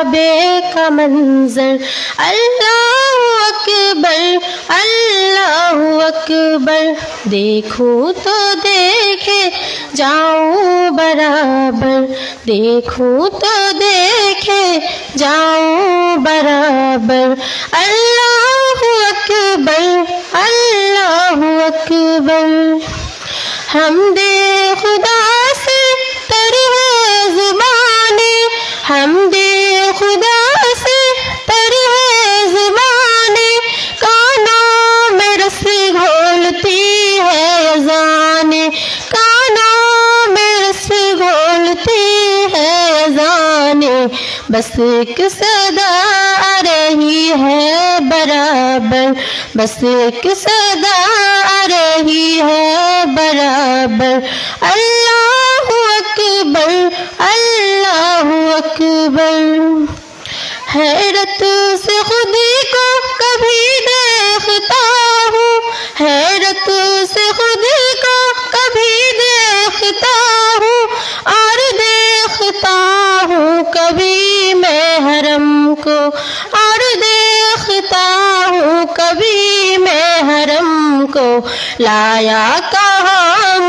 کعبے کا منظر۔ اللہ اکبر اللہ اکبر۔ دیکھوں تو دیکھے، جاؤں برابر۔ دیکھوں تو دیکھے، جاؤں برابر۔ اللہ اکبر اللہ اکبر۔ ہم دے خدا سے تر ہے زبانیں۔ ہم دے خدا سے تر ہے زبانیں کانوں میں رس گھولتی ہے اذانیں کانوں میں رس گھولتی ہے اذانیں بس ایک صدا آ رہی ہے برابر، بس ایک صدا آ رہی ہے برابر۔ اللہ اکبر، اللہ اکبر۔ حیرت سے خودی کو کبھی دیکھتا ہوں۔ حیرت سے خودی کو کبھی دیکھتا ہوں۔ اور دیکھتا ہوں کبھی میں حرم کو۔ اور دیکھتا ہوں کبھی میں حرم کو۔ لایا کہاں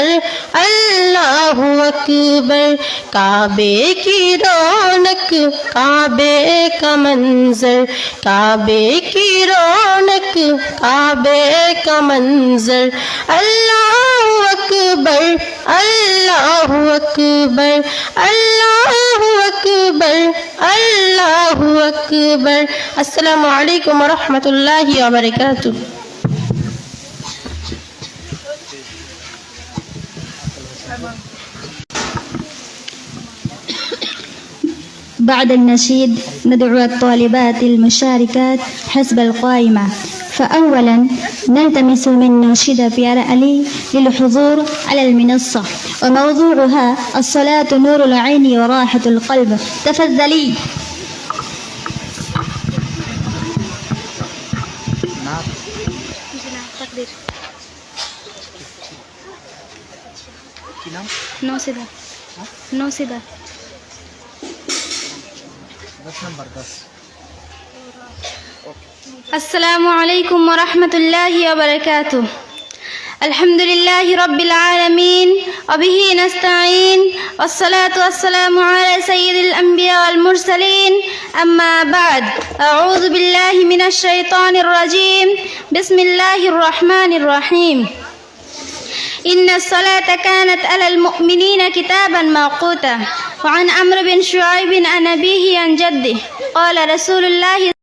اکبر، اللہ اکبر، کعبے کی رونق، کعبے کا منظر، کعبے کی رونق، کعبے کا منظر۔ اللہ اکبر اللہ اکبر اللہ اکبر اللہ اکبر۔ السلام علیکم ورحمۃ اللہ وبرکاتہ۔ بعد النشيد ندعو الطالبات المشاركات حسب القائمة. فأولا نلتمس من ناشدة بيار علي للحضور على المنصة وموضوعها الصلاة نور العين وراحة القلب. تفضلي. نوسدہ نوسدہ السلام علیکم ورحمۃ اللہ وبرکاتہ الحمد لله رب العالمين وبه نستعين والصلاة والسلام على سيد الأنبياء والمرسلين أما بعد أعوذ بالله من الشيطان الرجيم بسم الله الرحمن الرحيم إن الصلاة كانت على المؤمنين كتابا موقوتا. وعن عمرو بن شعيب عن أبيه عن جده. قال رسول الله